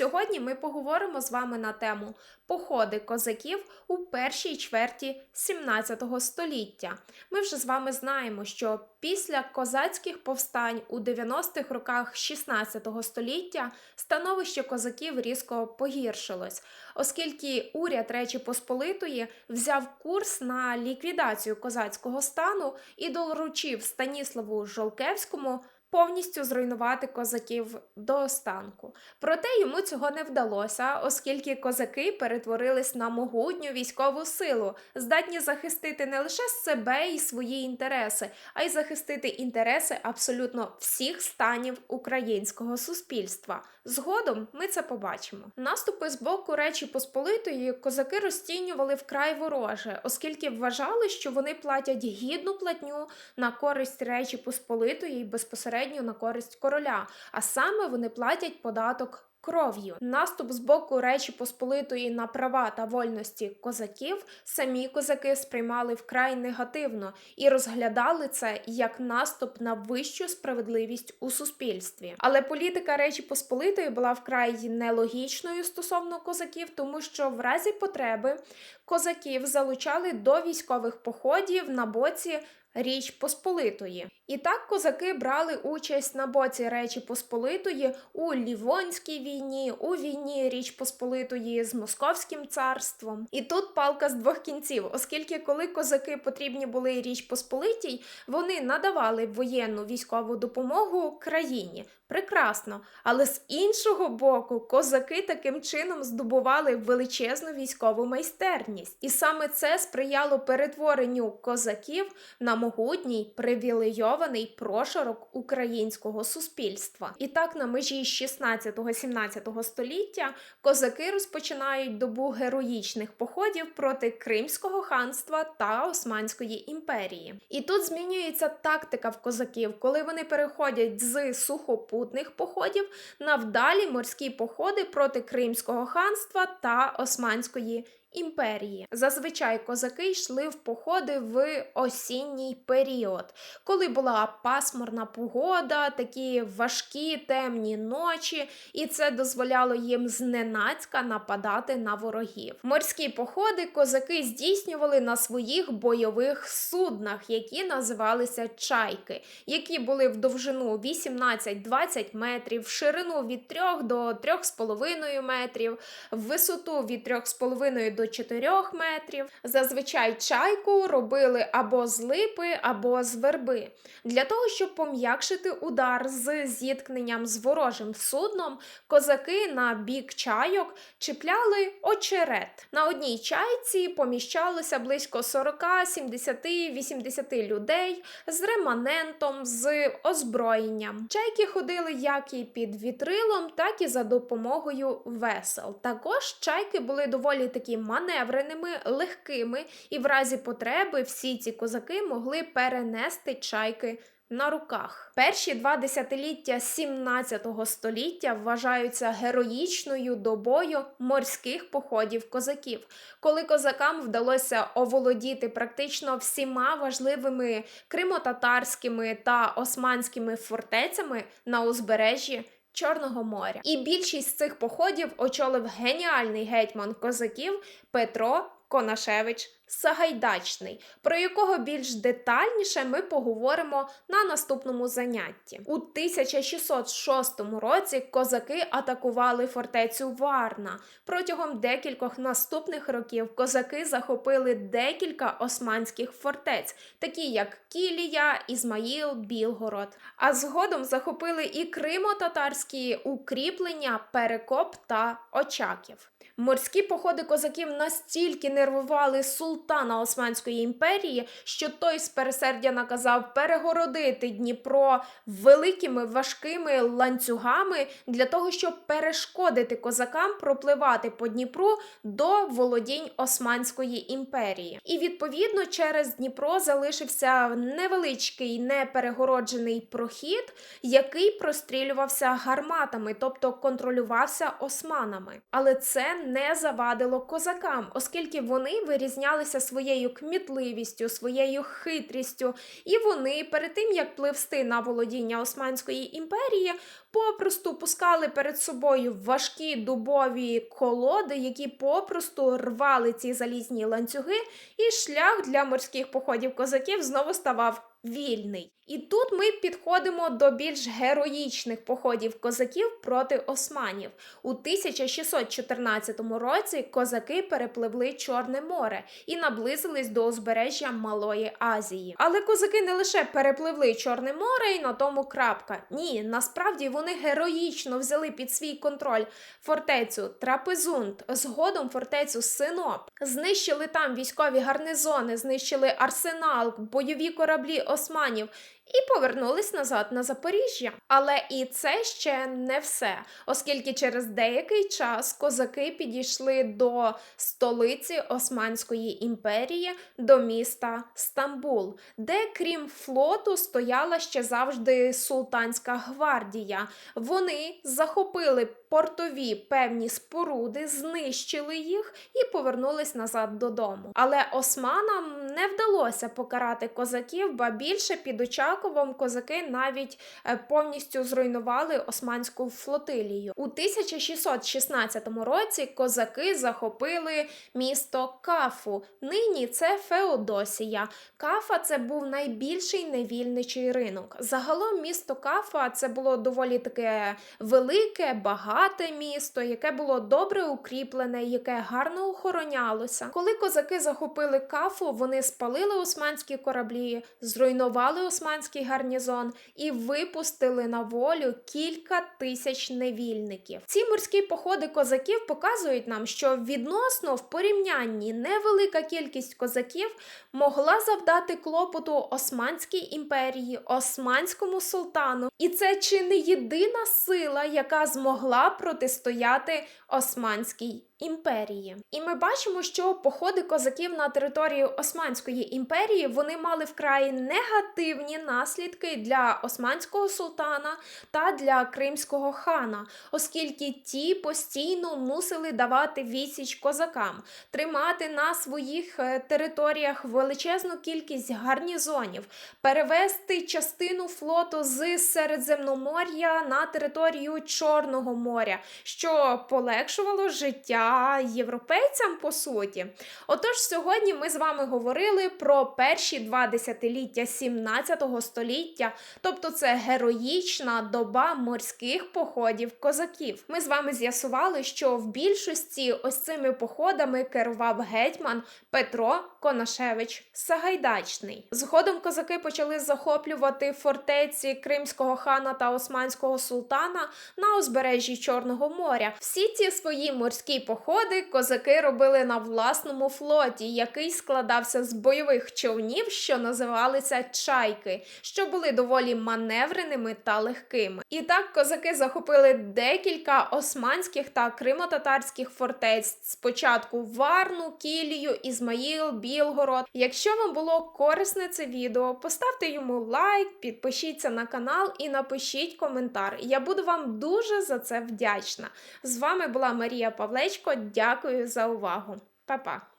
Сьогодні ми поговоримо з вами на тему походи козаків у першій чверті 17 століття. Ми вже з вами знаємо, що після козацьких повстань у 90-х роках 16 століття становище козаків різко погіршилось, оскільки уряд Речі Посполитої взяв курс на ліквідацію козацького стану і доручив Станіславу Жолкевському повністю зруйнувати козаків до останку. Проте йому цього не вдалося, оскільки козаки перетворились на могутню військову силу, здатні захистити не лише себе і свої інтереси, а й захистити інтереси абсолютно всіх станів українського суспільства. Згодом ми це побачимо. Наступи з боку Речі Посполитої козаки розцінювали вкрай вороже, оскільки вважали, що вони платять гідну платню на користь Речі Посполитої і безпосередньо на користь короля, а саме вони платять податок. Кров'ю наступ з боку Речі Посполитої на права та вольності козаків самі козаки сприймали вкрай негативно і розглядали це як наступ на вищу справедливість у суспільстві. Але політика Речі Посполитої була вкрай нелогічною стосовно козаків, тому що в разі потреби козаків залучали до військових походів на боці Річ Посполитої. І так козаки брали участь на боці Речі Посполитої у Лівонській війні, у війні Річ Посполитої з Московським царством. І тут палка з двох кінців, оскільки коли козаки потрібні були Річ Посполитій, вони надавали воєнну військову допомогу країні. Прекрасно, але з іншого боку, козаки таким чином здобували величезну військову майстерність, і саме це сприяло перетворенню козаків на могутній привілейований прошарок українського суспільства. І так, на межі 16-17 століття козаки розпочинають добу героїчних походів проти Кримського ханства та Османської імперії. І тут змінюється тактика в козаків, коли вони переходять з сухопутних походів на вдалі морські походи проти Кримського ханства та Османської імперії імперії. Зазвичай козаки йшли в походи в осінній період, коли була пасмурна погода, такі важкі темні ночі, і це дозволяло їм зненацька нападати на ворогів. Морські походи козаки здійснювали на своїх бойових суднах, які називалися чайки, які були в довжину 18-20 метрів, в ширину від 3 до 3,5 метрів, в висоту від 3,5 до до 4 метрів. Зазвичай чайку робили або з липи, або з верби. Для того, щоб пом'якшити удар з зіткненням з ворожим судном, козаки на бік чайок чіпляли очерет. На одній чайці поміщалося близько 40, 70, 80 людей з реманентом, з озброєнням. Чайки ходили як і під вітрилом, так і за допомогою весел. Також чайки були доволі такі маневреними, легкими, і в разі потреби всі ці козаки могли перенести чайки. На руках перші два десятиліття 17 століття вважаються героїчною добою морських походів козаків, коли козакам вдалося оволодіти практично всіма важливими кримотатарськими та османськими фортецями на узбережжі Чорного моря. І більшість цих походів очолив геніальний гетьман козаків Петро Конашевич Сагайдачний, про якого більш детальніше ми поговоримо на наступному занятті. У 1606 році козаки атакували фортецю Варна. Протягом декількох наступних років козаки захопили декілька османських фортець, такі як Кілія, Ізмаїл, Білгород. А згодом захопили і кримо-татарські укріплення, Перекоп та Очаків. Морські походи козаків настільки нервували султана Османської імперії, що той з пересердя наказав перегородити Дніпро великими важкими ланцюгами для того, щоб перешкодити козакам пропливати по Дніпру до володінь Османської імперії. І відповідно через Дніпро залишився невеличкий неперегороджений прохід, який прострілювався гарматами, тобто контролювався османами. Але це не завадило козакам, оскільки вони вирізнялися своєю кмітливістю, своєю хитрістю, і вони перед тим як пливсти на володіння Османської імперії, попросту пускали перед собою важкі дубові колоди, які попросту рвали ці залізні ланцюги, і шлях для морських походів козаків знову ставав вільний. І тут ми підходимо до більш героїчних походів козаків проти османів. У 1614 році козаки перепливли Чорне море і наблизились до узбережжя Малої Азії. Але козаки не лише перепливли Чорне море і на тому крапка. Ні, насправді вони героїчно взяли під свій контроль фортецю Трапезунд, згодом фортецю Синоп, знищили там військові гарнизони, знищили арсенал, бойові кораблі османів. І повернулись назад на Запоріжжя. Але і це ще не все, оскільки через деякий час козаки підійшли до столиці Османської імперії, до міста Стамбул, де крім флоту стояла ще завжди султанська гвардія. Вони захопили портові певні споруди, знищили їх і повернулись назад додому. Але османам не вдалося покарати козаків, ба більше під Очаковом козаки навіть е, повністю зруйнували османську флотилію. У 1616 році козаки захопили місто Кафу. Нині це Феодосія. Кафа це був найбільший невільничий ринок. Загалом місто Кафа це було доволі таке велике, багате місто, яке було добре укріплене, яке гарно охоронялося. Коли козаки захопили Кафу, вони спалили османські кораблі, зруйнували османський гарнізон і випустили на волю кілька тисяч невільників. Ці морські походи козаків показують нам, що відносно в порівнянні невелика кількість козаків могла завдати клопоту Османській імперії, Османському султану, і це чи не єдина сила, яка змогла протистояти Османській імперії. І ми бачимо, що походи козаків на територію Османської імперії вони мали вкрай негативні наслідки для османського султана та для кримського хана, оскільки ті постійно мусили давати відсіч козакам, тримати на своїх е, територіях величезну кількість гарнізонів, перевести частину флоту з Середземномор'я на територію Чорного моря, що полегшувало життя європейцям по суті. Отож, сьогодні ми з вами говорили про перші два десятиліття 17 століття, тобто це героїчна доба морських походів козаків. Ми з вами з'ясували, що в більшості ось цими походами керував гетьман Петро Конашевич Сагайдачний. Згодом козаки почали захоплювати фортеці Кримського хана та Османського султана на узбережжі Чорного моря. Всі ці свої морські походи козаки робили на власному флоті, який складався з бойових човнів, що називалися чайки, що були доволі маневреними та легкими. І так козаки захопили декілька османських та кримотатарських фортець. Спочатку Варну, Кілію, Ізмаїл, Білгород. Якщо вам було корисне це відео, поставте йому лайк, підпишіться на канал і напишіть коментар. Я буду вам дуже за це вдячна. З вами була Марія Павлечко. Дякую за увагу. Па-па!